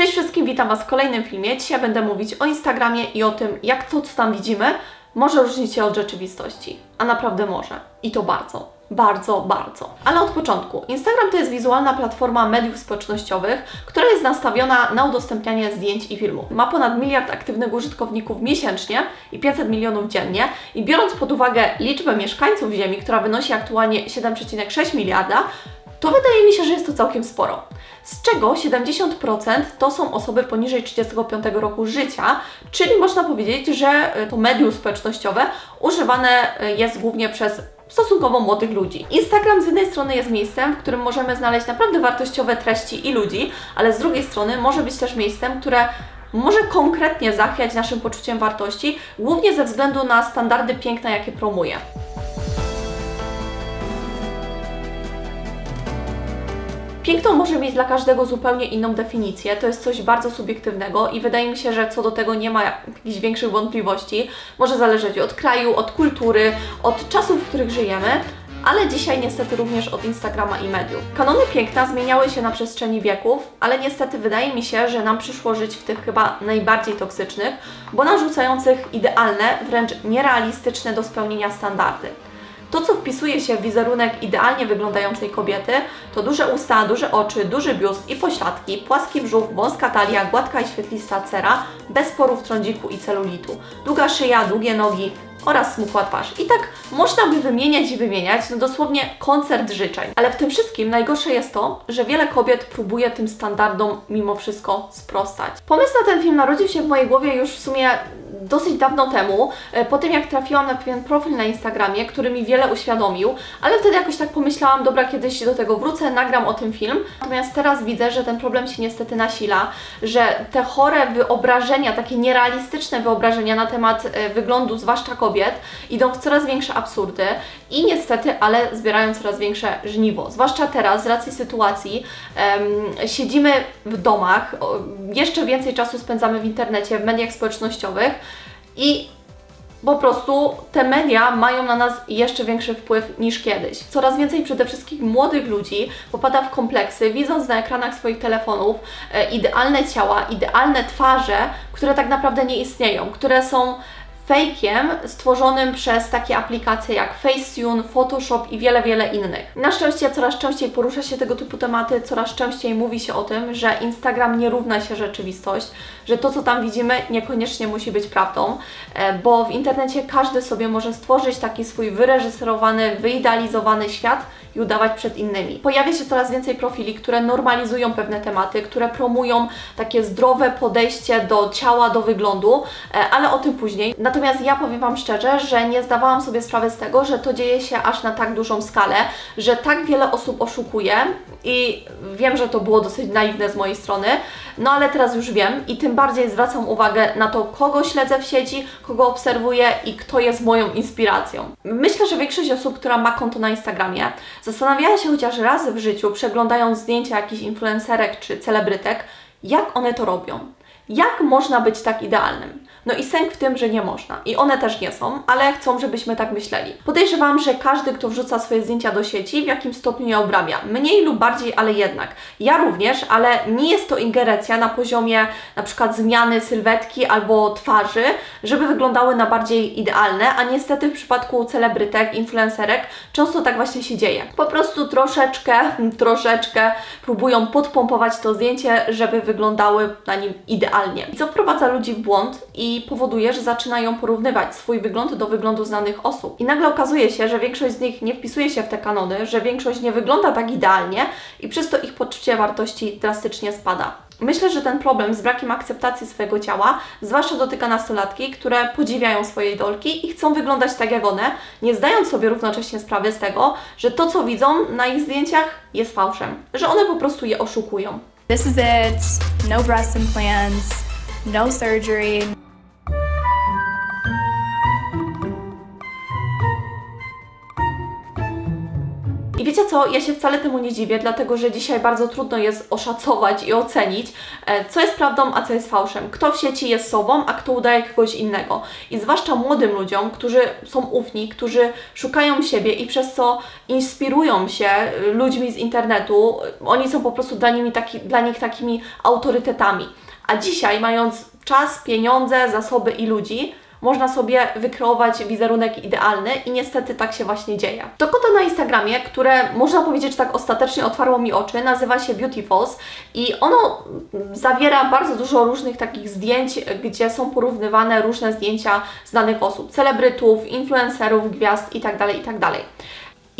Cześć wszystkim, witam Was w kolejnym filmie. Dzisiaj będę mówić o Instagramie i o tym, jak to, co tam widzimy, może różnić się od rzeczywistości. A naprawdę może. I to bardzo. Bardzo, bardzo. Ale od początku. Instagram to jest wizualna platforma mediów społecznościowych, która jest nastawiona na udostępnianie zdjęć i filmów. Ma ponad miliard aktywnych użytkowników miesięcznie i 500 milionów dziennie. I biorąc pod uwagę liczbę mieszkańców Ziemi, która wynosi aktualnie 7,6 miliarda, to wydaje mi się, że jest to całkiem sporo. Z czego 70% to są osoby poniżej 35 roku życia, czyli można powiedzieć, że y, to medium społecznościowe używane y, jest głównie przez stosunkowo młodych ludzi. Instagram z jednej strony jest miejscem, w którym możemy znaleźć naprawdę wartościowe treści i ludzi, ale z drugiej strony może być też miejscem, które może konkretnie zachwiać naszym poczuciem wartości, głównie ze względu na standardy piękna, jakie promuje. Piękno może mieć dla każdego zupełnie inną definicję. To jest coś bardzo subiektywnego i wydaje mi się, że co do tego nie ma jakichś większych wątpliwości. Może zależeć od kraju, od kultury, od czasów, w których żyjemy. Ale dzisiaj niestety również od Instagrama i mediów. Kanony piękna zmieniały się na przestrzeni wieków, ale niestety wydaje mi się, że nam przyszło żyć w tych chyba najbardziej toksycznych, bo narzucających idealne, wręcz nierealistyczne do spełnienia standardy. To, co wpisuje się w wizerunek idealnie wyglądającej kobiety, to duże usta, duże oczy, duży biust i pośladki, płaski brzuch, wąska talia, gładka i świetlista cera, bez porów trądziku i celulitu, długa szyja, długie nogi oraz smukła twarz. I tak można by wymieniać i wymieniać, no dosłownie koncert życzeń. Ale w tym wszystkim najgorsze jest to, że wiele kobiet próbuje tym standardom mimo wszystko sprostać. Pomysł na ten film narodził się w mojej głowie już w sumie dosyć dawno temu, e, po tym jak trafiłam na pewien profil na Instagramie, który mi wiele uświadomił, ale wtedy jakoś tak pomyślałam, dobra, kiedyś do tego wrócę, nagram o tym film. Natomiast teraz widzę, że ten problem się niestety nasila, że te chore wyobrażenia, takie nierealistyczne wyobrażenia na temat e, wyglądu, zwłaszcza kobiet, idą w coraz większe absurdy i niestety, ale zbierają coraz większe żniwo. Zwłaszcza teraz, z racji sytuacji, em, siedzimy w domach, jeszcze więcej czasu spędzamy w internecie, w mediach społecznościowych i po prostu te media mają na nas jeszcze większy wpływ niż kiedyś. Coraz więcej przede wszystkim młodych ludzi popada w kompleksy, widząc na ekranach swoich telefonów e, idealne ciała, idealne twarze, które tak naprawdę nie istnieją, które są fejkiem stworzonym przez takie aplikacje jak Facetune, Photoshop i wiele, wiele innych. Na szczęście coraz częściej porusza się tego typu tematy, coraz częściej mówi się o tym, że Instagram nie równa się rzeczywistość, że to, co tam widzimy, niekoniecznie musi być prawdą, e, bo w internecie każdy sobie może stworzyć taki swój wyreżyserowany, wyidealizowany świat, i udawać przed innymi. Pojawia się coraz więcej profili, które normalizują pewne tematy, które promują takie zdrowe podejście do ciała, do wyglądu, e, ale o tym później. Natomiast ja powiem Wam szczerze, że nie zdawałam sobie sprawy z tego, że to dzieje się aż na tak dużą skalę, że tak wiele osób oszukuje i wiem, że to było dosyć naiwne z mojej strony, no ale teraz już wiem i tym bardziej zwracam uwagę na to, kogo śledzę w sieci, kogo obserwuję i kto jest moją inspiracją. Myślę, że większość osób, która ma konto na Instagramie, zastanawiała się chociaż raz w życiu, przeglądając zdjęcia jakichś influencerek czy celebrytek, jak one to robią. Jak można być tak idealnym? No i sęk w tym, że nie można. I one też nie są, ale chcą, żebyśmy tak myśleli. Podejrzewam, że każdy, kto wrzuca swoje zdjęcia do sieci, w jakim stopniu je obrabia. Mniej lub bardziej, ale jednak. Ja również, ale nie jest to ingerencja na poziomie na przykład zmiany sylwetki albo twarzy, żeby wyglądały na bardziej idealne, a niestety w przypadku celebrytek, influencerek często tak właśnie się dzieje. Po prostu troszeczkę, troszeczkę próbują podpompować to zdjęcie, żeby wyglądały na nim idealnie. I co wprowadza ludzi w błąd i powoduje, że zaczynają porównywać swój wygląd do wyglądu znanych osób. I nagle okazuje się, że większość z nich nie wpisuje się w te kanony, że większość nie wygląda tak idealnie i przez to ich poczucie wartości drastycznie spada. Myślę, że ten problem z brakiem akceptacji swojego ciała zwłaszcza dotyka nastolatki, które podziwiają swoje idolki i chcą wyglądać tak jak one, nie zdając sobie równocześnie sprawy z tego, że to co widzą na ich zdjęciach jest fałszem, że one po prostu je oszukują. This is it. No breast implants, no surgery. I wiecie co? ja się wcale temu nie dziwię, dlatego że dzisiaj bardzo trudno jest oszacować i ocenić, e, co jest prawdą, a co jest fałszem. Kto w sieci jest sobą, a kto udaje kogoś innego. I zwłaszcza młodym ludziom, którzy są ufni, którzy szukają siebie i przez co inspirują się y, ludźmi z internetu, oni są po prostu dla, nimi taki, dla nich takimi autorytetami. A dzisiaj, mając czas, pieniądze, zasoby i ludzi, można sobie wykreować wizerunek idealny i niestety tak się właśnie dzieje. To konto na Instagramie, które można powiedzieć, że tak ostatecznie otwarło mi oczy, nazywa się Beautifuls i ono zawiera bardzo dużo różnych takich zdjęć, gdzie są porównywane różne zdjęcia znanych osób, celebrytów, influencerów, gwiazd itd., itd.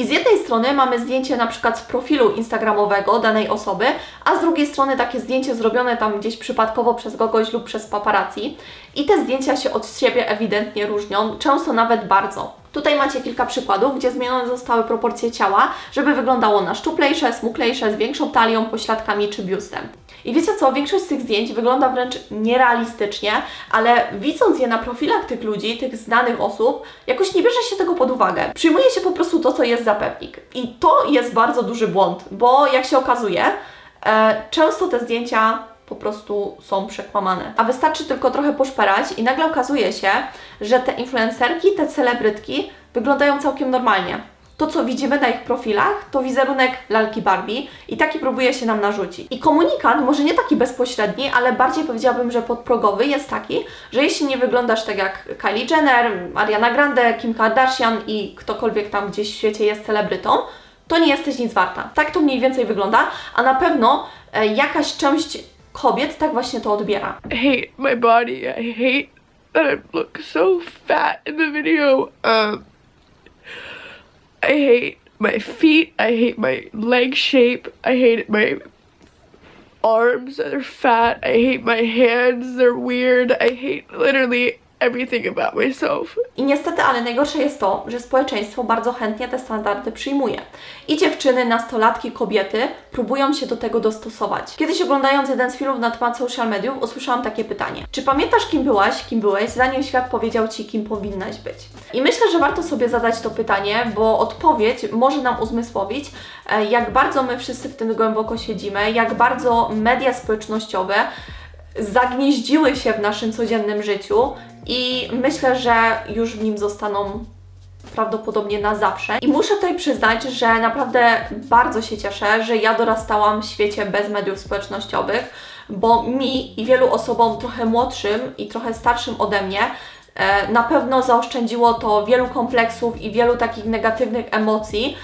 I z jednej strony mamy zdjęcie na przykład z profilu instagramowego danej osoby, a z drugiej strony takie zdjęcie zrobione tam gdzieś przypadkowo przez kogoś lub przez paparazzi. I te zdjęcia się od siebie ewidentnie różnią, często nawet bardzo. Tutaj macie kilka przykładów, gdzie zmienione zostały proporcje ciała, żeby wyglądało na szczuplejsze, smuklejsze, z większą talią, pośladkami czy biustem. I wiecie co, większość z tych zdjęć wygląda wręcz nierealistycznie, ale widząc je na profilach tych ludzi, tych znanych osób, jakoś nie bierze się tego pod uwagę. Przyjmuje się po prostu to, co jest za pewnik. I to jest bardzo duży błąd, bo jak się okazuje, e, często te zdjęcia po prostu są przekłamane. A wystarczy tylko trochę poszperać i nagle okazuje się, że te influencerki, te celebrytki wyglądają całkiem normalnie. To, co widzimy na ich profilach, to wizerunek lalki Barbie i taki próbuje się nam narzucić. I komunikat, może nie taki bezpośredni, ale bardziej powiedziałabym, że podprogowy jest taki, że jeśli nie wyglądasz tak jak Kylie Jenner, Ariana Grande, Kim Kardashian i ktokolwiek tam gdzieś w świecie jest celebrytą, to nie jesteś nic warta. Tak to mniej więcej wygląda, a na pewno e, jakaś część kobiet tak właśnie to odbiera. I hate my body. I hate that I look so fat in the video. Um, I hate my feet. I hate my leg shape. I hate my arms. They're fat. I hate my hands. They're weird. I hate literally everything about myself. I niestety, ale najgorsze jest to, że społeczeństwo bardzo chętnie te standardy przyjmuje. I dziewczyny, nastolatki, kobiety próbują się do tego dostosować. Kiedyś oglądając jeden z filmów na temat social mediów, usłyszałam takie pytanie. Czy pamiętasz, kim byłaś, kim byłeś, zanim świat powiedział Ci, kim powinnaś być? I myślę, że warto sobie zadać to pytanie, bo odpowiedź może nam uzmysłowić, e, jak bardzo my wszyscy w tym głęboko siedzimy, jak bardzo media społecznościowe zagnieździły się w naszym codziennym życiu i myślę, że już w nim zostaną prawdopodobnie na zawsze. I muszę tutaj przyznać, że naprawdę bardzo się cieszę, że ja dorastałam w świecie bez mediów społecznościowych, bo mi i wielu osobom trochę młodszym i trochę starszym ode mnie e, na pewno zaoszczędziło to wielu kompleksów i wielu takich negatywnych emocji,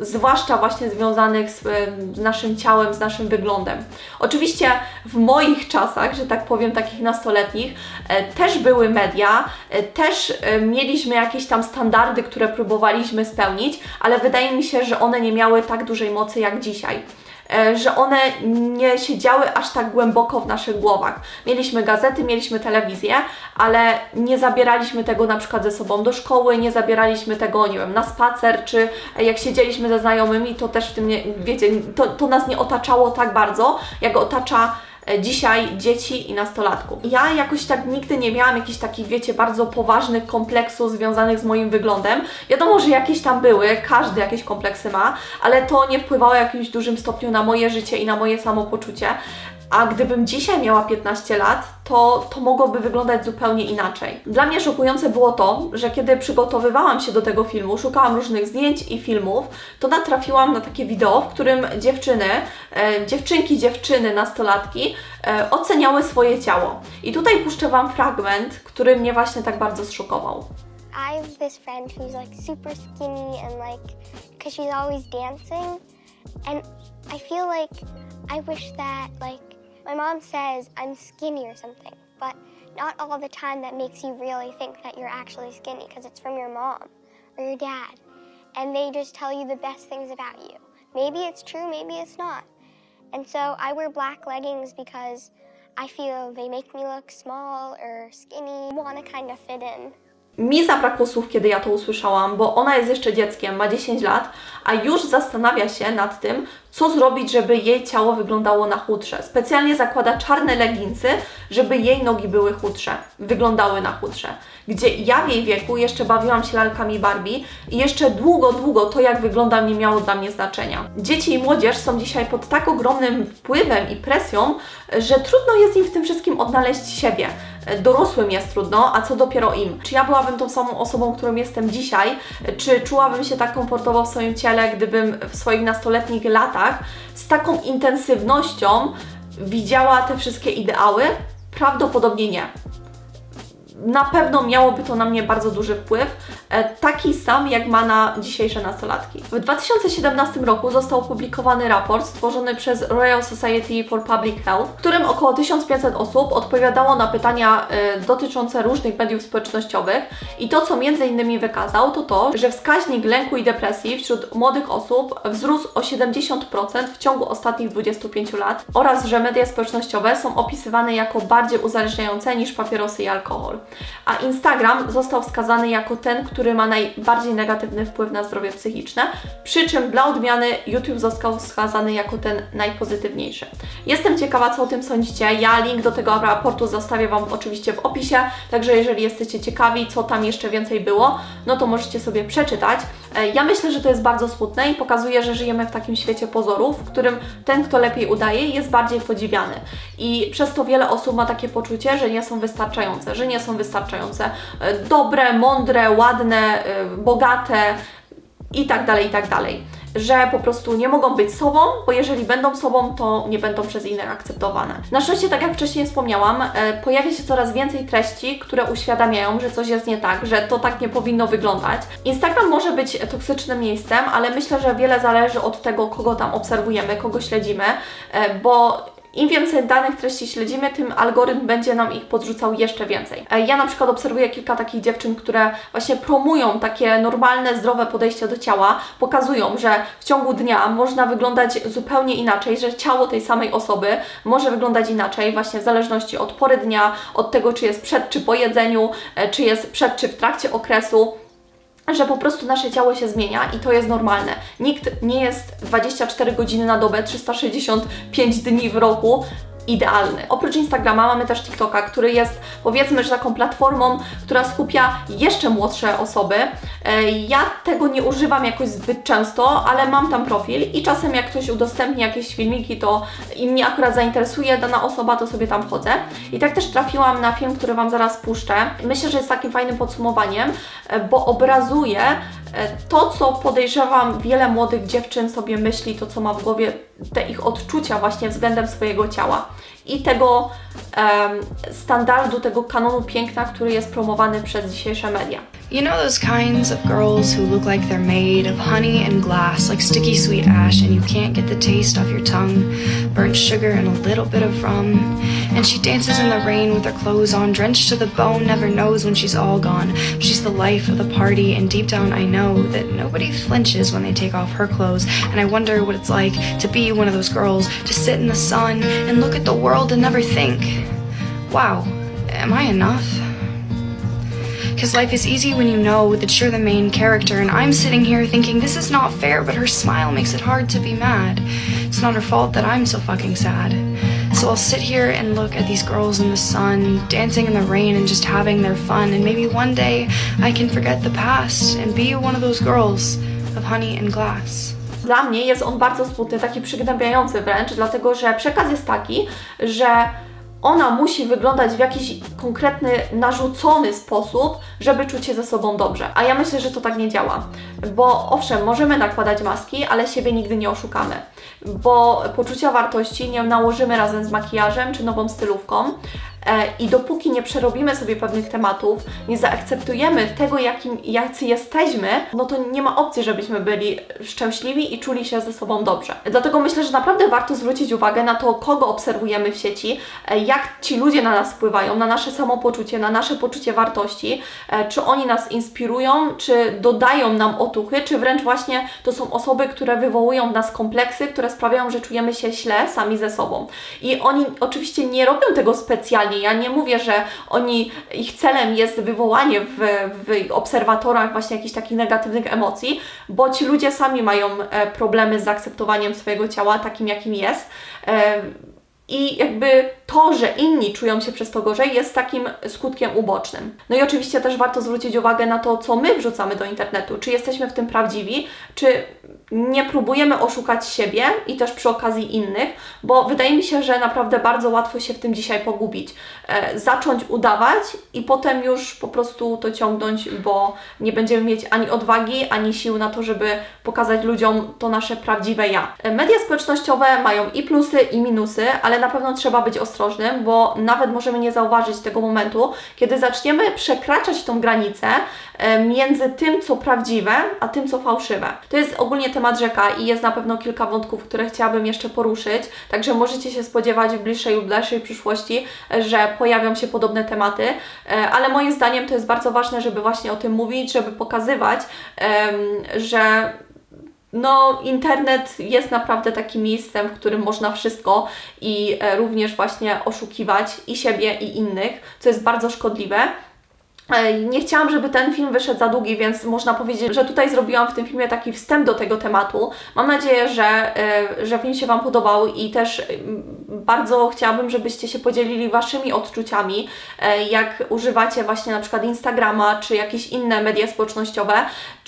zwłaszcza właśnie związanych z, e, z naszym ciałem, z naszym wyglądem. Oczywiście w moich czasach, że tak powiem, takich nastoletnich, e, też były media, e, też e, mieliśmy jakieś tam standardy, które próbowaliśmy spełnić, ale wydaje mi się, że one nie miały tak dużej mocy jak dzisiaj e, że one nie siedziały aż tak głęboko w naszych głowach. Mieliśmy gazety, mieliśmy telewizję, ale nie zabieraliśmy tego na przykład ze sobą do szkoły, nie zabieraliśmy tego, nie wiem, na spacer, czy jak siedzieliśmy ze znajomymi, to też w tym, nie, wiecie, to, to nas nie otaczało tak bardzo, jak otacza e, dzisiaj dzieci i nastolatków. Ja jakoś tak nigdy nie miałam jakichś takich, wiecie, bardzo poważnych kompleksów związanych z moim wyglądem. Wiadomo, że jakieś tam były, każdy jakieś kompleksy ma, ale to nie wpływało w jakimś dużym stopniu na moje życie i na moje samopoczucie. A gdybym dzisiaj miała 15 lat, to, to mogłoby wyglądać zupełnie inaczej. Dla mnie szokujące było to, że kiedy przygotowywałam się do tego filmu, szukałam różnych zdjęć i filmów, to natrafiłam na takie wideo, w którym dziewczyny, e, dziewczynki, dziewczyny, nastolatki e, oceniały swoje ciało. I tutaj puszczę Wam fragment, który mnie właśnie tak bardzo zszokował. I have this friend who's like super skinny and like, because she's always dancing. And I feel like I wish that, like, my mom says I'm skinny or something, but not all the time that makes you really think that you're actually skinny because it's from your mom or your dad. And they just tell you the best things about you. Maybe it's true, maybe it's not. And so I wear black leggings because I feel they make me look small or skinny, want to kind of fit in. Mi zabrakło słów, kiedy ja to usłyszałam, bo ona jest jeszcze dzieckiem, ma 10 lat, a już zastanawia się nad tym, co zrobić, żeby jej ciało wyglądało na chudsze. Specjalnie zakłada czarne leginsy, żeby jej nogi były chudsze, wyglądały na chudsze. Gdzie ja w jej wieku jeszcze bawiłam się lalkami Barbie i jeszcze długo, długo to, jak wyglądam, nie miało dla mnie znaczenia. Dzieci i młodzież są dzisiaj pod tak ogromnym wpływem i presją, że trudno jest im w tym wszystkim odnaleźć siebie. Dorosłym jest trudno, a co dopiero im. Czy ja byłabym tą samą osobą, którą jestem dzisiaj? Czy czułabym się tak komfortowo w swoim ciele, gdybym w swoich nastoletnich latach z taką intensywnością widziała te wszystkie ideały? Prawdopodobnie nie na pewno miałoby to na mnie bardzo duży wpływ, e, taki sam jak ma na dzisiejsze nastolatki. W 2017 roku został opublikowany raport stworzony przez Royal Society for Public Health, w którym około 1500 osób odpowiadało na pytania e, dotyczące różnych mediów społecznościowych i to, co między innymi wykazał, to to, że wskaźnik lęku i depresji wśród młodych osób wzrósł o 70% w ciągu ostatnich 25 lat oraz, że media społecznościowe są opisywane jako bardziej uzależniające niż papierosy i alkohol a Instagram został wskazany jako ten, który ma najbardziej negatywny wpływ na zdrowie psychiczne, przy czym dla odmiany YouTube został wskazany jako ten najpozytywniejszy. Jestem ciekawa, co o tym sądzicie. Ja link do tego raportu zostawię Wam oczywiście w opisie, także jeżeli jesteście ciekawi, co tam jeszcze więcej było, no to możecie sobie przeczytać. E, Ja myślę, że to jest bardzo smutne i pokazuje, że żyjemy w takim świecie pozorów, w którym ten, kto lepiej udaje, jest bardziej podziwiany. I przez to wiele osób ma takie poczucie, że nie są wystarczające, że nie są wystarczające e, dobre, mądre, ładne, e, bogate i tak dalej, i tak dalej. Że po prostu nie mogą być sobą, bo jeżeli będą sobą, to nie będą przez innych akceptowane. Na szczęście, tak jak wcześniej wspomniałam, e, pojawia się coraz więcej treści, które uświadamiają, że coś jest nie tak, że to tak nie powinno wyglądać. Instagram może być toksycznym miejscem, ale myślę, że wiele zależy od tego, kogo tam obserwujemy, kogo śledzimy, e, bo im więcej danych treści śledzimy, tym algorytm będzie nam ich podrzucał jeszcze więcej. E, Ja na przykład obserwuję kilka takich dziewczyn, które właśnie promują takie normalne, zdrowe podejście do ciała, pokazują, że w ciągu dnia można wyglądać zupełnie inaczej, że ciało tej samej osoby może wyglądać inaczej, właśnie w zależności od pory dnia, od tego, czy jest przed czy po jedzeniu, e, czy jest przed czy w trakcie okresu że po prostu nasze ciało się zmienia i to jest normalne. Nikt nie jest 24 godziny na dobę, 365 dni w roku idealny. Oprócz Instagrama mamy też TikToka, który jest powiedzmy, że taką platformą, która skupia jeszcze młodsze osoby. E, Ja tego nie używam jakoś zbyt często, ale mam tam profil i czasem jak ktoś udostępni jakieś filmiki, to i mnie akurat zainteresuje dana osoba, to sobie tam wchodzę. I tak też trafiłam na film, który Wam zaraz puszczę. Myślę, że jest takim fajnym podsumowaniem, e, bo obrazuje to, co podejrzewam wiele młodych dziewczyn sobie myśli, to co ma w głowie, te ich odczucia właśnie względem swojego ciała i tego em, standardu, tego kanonu piękna, który jest promowany przez dzisiejsze media. You know those kinds of girls who look like they're made of honey and glass, like sticky sweet ash, and you can't get the taste off your tongue, burnt sugar and a little bit of rum. And she dances in the rain with her clothes on, drenched to the bone, never knows when she's all gone. She's the life of the party, and deep down I know that nobody flinches when they take off her clothes. And I wonder what it's like to be one of those girls, to sit in the sun and look at the world and never think, wow, am I enough? Because life is easy when you know that you're the main character, and I'm sitting here thinking this is not fair, but her smile makes it hard to be mad. It's not her fault that I'm so fucking sad. So I'll sit here and look at these girls in the sun, dancing in the rain and just having their fun, and maybe one day I can forget the past and be one of those girls of honey and glass. Dla mnie jest on bardzo smutny, taki przygnębiający wręcz, dlatego że przekaz jest taki, że ona musi wyglądać w jakiś konkretny, narzucony sposób, żeby czuć się ze sobą dobrze. A ja myślę, że to tak nie działa. Bo owszem, możemy nakładać maski, ale siebie nigdy nie oszukamy. Bo poczucia wartości nie nałożymy razem z makijażem czy nową stylówką. E, I dopóki nie przerobimy sobie pewnych tematów, nie zaakceptujemy tego, jakim, jacy jesteśmy, no to nie ma opcji, żebyśmy byli szczęśliwi i czuli się ze sobą dobrze. Dlatego myślę, że naprawdę warto zwrócić uwagę na to, kogo obserwujemy w sieci, e, jak ci ludzie na nas wpływają, na nasze samopoczucie, na nasze poczucie wartości, e, czy oni nas inspirują, czy dodają nam otuchy, czy wręcz właśnie to są osoby, które wywołują w nas kompleksy, które sprawiają, że czujemy się źle sami ze sobą. I oni oczywiście nie robią tego specjalnie, Ja nie mówię, że oni, ich celem jest wywołanie w, w obserwatorach właśnie jakichś takich negatywnych emocji, bo ci ludzie sami mają e, problemy z zaakceptowaniem swojego ciała takim, jakim jest. I jakby to, że inni czują się przez to gorzej, jest takim skutkiem ubocznym. No i oczywiście też warto zwrócić uwagę na to, co my wrzucamy do internetu. Czy jesteśmy w tym prawdziwi, czy nie próbujemy oszukać siebie i też przy okazji innych, bo wydaje mi się, że naprawdę bardzo łatwo się w tym dzisiaj pogubić. E, zacząć udawać i potem już po prostu to ciągnąć, bo nie będziemy mieć ani odwagi, ani sił na to, żeby pokazać ludziom to nasze prawdziwe ja. E, Media społecznościowe mają i plusy, i minusy, ale na pewno trzeba być ostrożnym, bo nawet możemy nie zauważyć tego momentu, kiedy zaczniemy przekraczać tą granicę e, między tym, co prawdziwe, a tym, co fałszywe. To jest ogólnie temat rzeka i jest na pewno kilka wątków, które chciałabym jeszcze poruszyć, także możecie się spodziewać w bliższej lub dalszej przyszłości, że pojawią się podobne tematy, e, ale moim zdaniem to jest bardzo ważne, żeby właśnie o tym mówić, żeby pokazywać, że no, internet jest naprawdę takim miejscem, w którym można wszystko i e, również właśnie oszukiwać i siebie, i innych, co jest bardzo szkodliwe. E, Nie chciałam, żeby ten film wyszedł za długi, więc można powiedzieć, że tutaj zrobiłam w tym filmie taki wstęp do tego tematu. Mam nadzieję, że, e, że film się Wam podobał i też bardzo chciałabym, żebyście się podzielili Waszymi odczuciami, jak używacie właśnie na przykład Instagrama, czy jakieś inne media społecznościowe,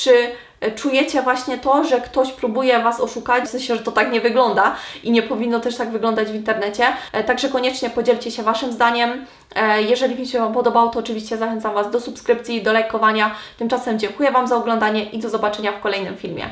czy e, czujecie właśnie to, że ktoś próbuje Was oszukać, w sensie, że to tak nie wygląda i nie powinno też tak wyglądać w internecie. E, Także koniecznie podzielcie się Waszym zdaniem. E, Jeżeli film się Wam podobał, to oczywiście zachęcam Was do subskrypcji, do lajkowania. Tymczasem dziękuję Wam za oglądanie i do zobaczenia w kolejnym filmie.